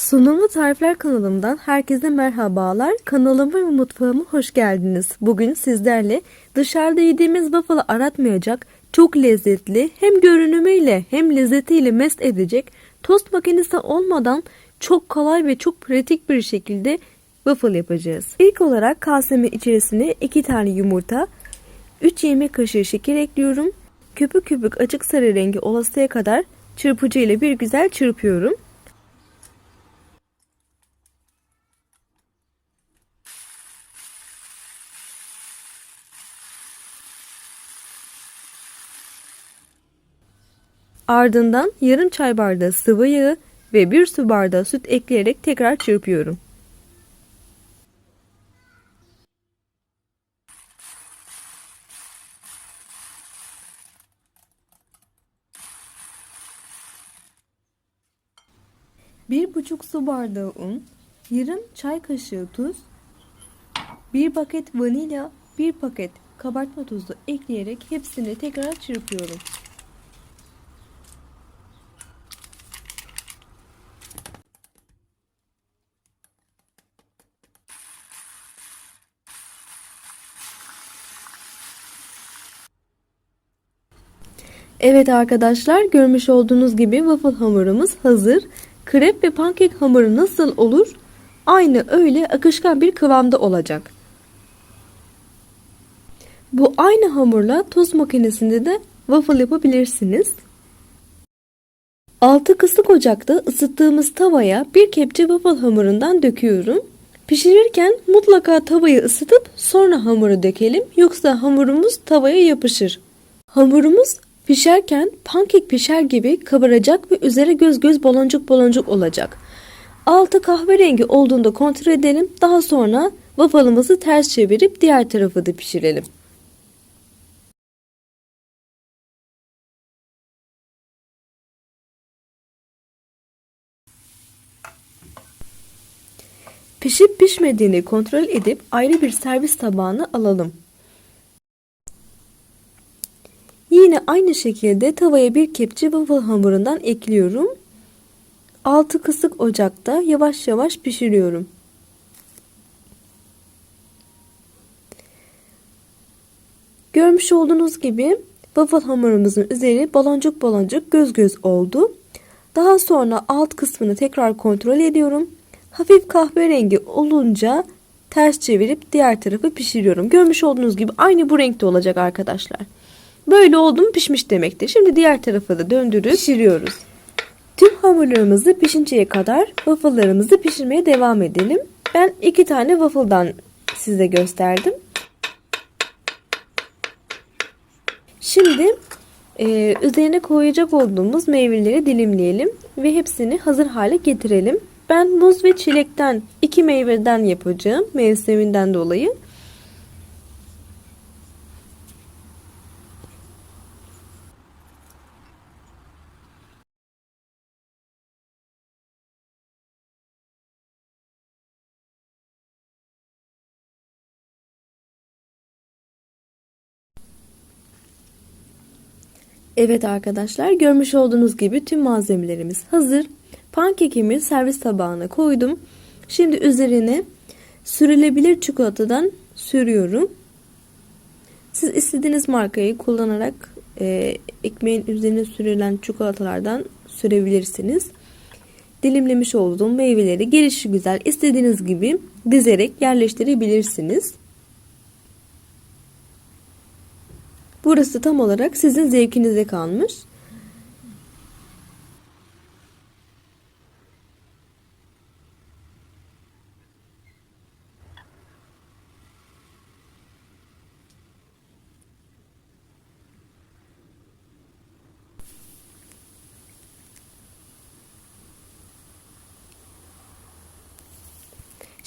Sunumlu Tarifler kanalımdan herkese merhabalar. Kanalıma ve mutfağıma hoş geldiniz. Bugün sizlerle dışarıda yediğimiz waffle'ı aratmayacak, çok lezzetli, hem görünümüyle hem lezzetiyle mest edecek, tost makinesi olmadan çok kolay ve çok pratik bir şekilde waffle yapacağız. İlk olarak kasemin içerisine 2 tane yumurta, 3 yemek kaşığı şeker ekliyorum. Köpük köpük açık sarı rengi olasıya kadar çırpıcı ile bir güzel çırpıyorum. Ardından yarım çay bardağı sıvı yağı ve bir su bardağı süt ekleyerek tekrar çırpıyorum. Bir buçuk su bardağı un, yarım çay kaşığı tuz, bir paket vanilya, bir paket kabartma tozu ekleyerek hepsini tekrar çırpıyorum. Evet arkadaşlar görmüş olduğunuz gibi waffle hamurumuz hazır. Krep ve pankek hamuru nasıl olur? Aynı öyle akışkan bir kıvamda olacak. Bu aynı hamurla tost makinesinde de waffle yapabilirsiniz. Altı kısık ocakta ısıttığımız tavaya bir kepçe waffle hamurundan döküyorum. Pişirirken mutlaka tavayı ısıtıp sonra hamuru dökelim yoksa hamurumuz tavaya yapışır. Hamurumuz pişerken pankek pişer gibi kabaracak ve üzeri göz göz baloncuk baloncuk olacak. Altı kahverengi olduğunda kontrol edelim. Daha sonra waffle'ımızı ters çevirip diğer tarafı da pişirelim. Pişip pişmediğini kontrol edip ayrı bir servis tabağına alalım. Aynı şekilde tavaya bir kepçe waffle hamurundan ekliyorum. Altı kısık ocakta yavaş yavaş pişiriyorum. Görmüş olduğunuz gibi waffle hamurumuzun üzeri baloncuk baloncuk göz göz oldu. Daha sonra alt kısmını tekrar kontrol ediyorum. Hafif kahverengi olunca ters çevirip diğer tarafı pişiriyorum. Görmüş olduğunuz gibi aynı bu renkte olacak arkadaşlar. Böyle oldu mu pişmiş demektir. Şimdi diğer tarafa da döndürüp pişiriyoruz. Tüm hamurlarımızı pişinceye kadar waffle'larımızı pişirmeye devam edelim. Ben iki tane waffle'dan size gösterdim. Şimdi e, üzerine koyacak olduğumuz meyveleri dilimleyelim ve hepsini hazır hale getirelim. Ben muz ve çilekten iki meyveden yapacağım mevsiminden dolayı. Evet arkadaşlar görmüş olduğunuz gibi tüm malzemelerimiz hazır. Pankekimi servis tabağına koydum. Şimdi üzerine sürülebilir çikolatadan sürüyorum. Siz istediğiniz markayı kullanarak e, ekmeğin üzerine sürülen çikolatalardan sürebilirsiniz. Dilimlemiş olduğum meyveleri gelişi güzel istediğiniz gibi dizerek yerleştirebilirsiniz. Burası tam olarak sizin zevkinize kalmış.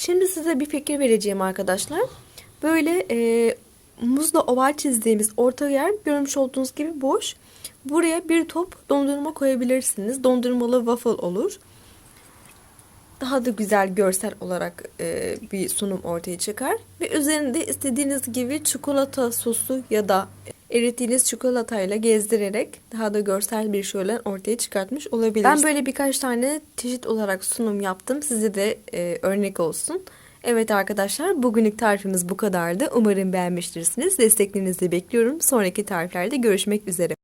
Şimdi size bir fikir vereceğim arkadaşlar. Böyle e, muzla oval çizdiğimiz orta yer görmüş olduğunuz gibi boş. Buraya bir top dondurma koyabilirsiniz. Dondurmalı waffle olur. daha da güzel görsel olarak e, bir sunum ortaya çıkar. Ve üzerinde istediğiniz gibi çikolata sosu ya da erittiğiniz çikolatayla gezdirerek daha da görsel bir şölen ortaya çıkartmış olabilirsiniz. Ben böyle birkaç tane çeşit olarak sunum yaptım. Size de e, örnek olsun. Evet arkadaşlar bugünlük tarifimiz bu kadardı. Umarım beğenmiştirsiniz. Desteklerinizi bekliyorum. Sonraki tariflerde görüşmek üzere.